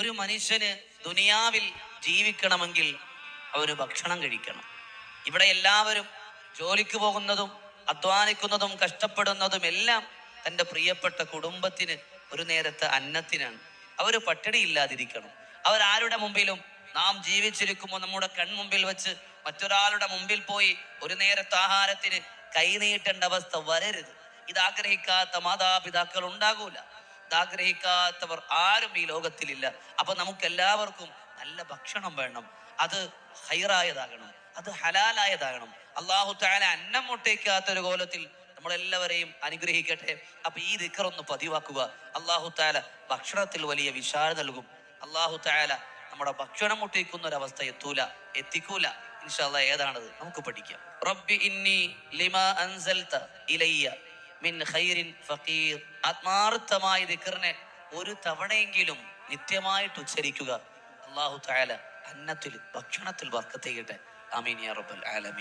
ഒരു മനുഷ്യന് ദുനിയാവിൽ ജീവിക്കണമെങ്കിൽ അവന് ഭക്ഷണം കഴിക്കണം. ഇവിടെ എല്ലാവരും ജോലിക്ക് പോകുന്നതും അധ്വാനിക്കുന്നതും കഷ്ടപ്പെടുന്നതും എല്ലാം തന്റെ പ്രിയപ്പെട്ട കുടുംബത്തിന് ഒരു നേരത്തെ അന്നത്തിനാണ്. അവർ പട്ടിണിയില്ലാതിരിക്കണം അവരാരുടെ മുമ്പിലും നാം ജീവിച്ചിരിക്കുമ്പോൾ നമ്മുടെ കൺമുമ്പിൽ വെച്ച് മറ്റൊരാളുടെ മുമ്പിൽ പോയി ഒരു നേരത്തെ ആഹാരത്തിന് കൈനീട്ടേണ്ട അവസ്ഥ വരരുത്. ഇത് ആഗ്രഹിക്കാത്ത മാതാപിതാക്കൾ ഉണ്ടാകൂല. ഇതാഗ്രഹിക്കാത്തവർ ആരും ഈ ലോകത്തിലില്ല. അപ്പൊ നമുക്ക് എല്ലാവർക്കും നല്ല ഭക്ഷണം വേണം. അത് ഹൈറായതാകണം. അത് ഹലാലായതാകണം. അള്ളാഹു താല അന്നം മുട്ടയ്ക്കാത്ത ഒരു കോലത്തിൽ നമ്മളെല്ലാവരെയും അനുഗ്രഹിക്കട്ടെ. അപ്പൊ ഈ ദിക്കറൊന്ന് പതിവാക്കുക. അള്ളാഹു താല ഭക്ഷണത്തിൽ വലിയ വിശാല നൽകും. അള്ളാഹു താല നമ്മുടെ ഭക്ഷണം മുട്ടിക്കുന്ന അവസ്ഥ എത്തൂല. എത്തിക്കൂല. ഇൻഷാല്ല ഏതാണത്? നമുക്ക് പഠിക്കാം. റബ്ബി ഇന്നി ലിമാ അൻസൽത ഇലയ്യ. മിൻ ഖൈറിൻ ഫക്കീർ ആത്മാർത്ഥമായ ദിക്കറിനെ ഒരു തവണയെങ്കിലും നിത്യമായിട്ട് ഉച്ചരിക്കുക. അള്ളാഹു തായാല അന്നത്തിൽ ഭക്ഷണത്തിൽ വർക്കത്ത് ചെയ്യട്ടെ. ആമീൻ യാ റബ്ബൽ ആലമീൻ.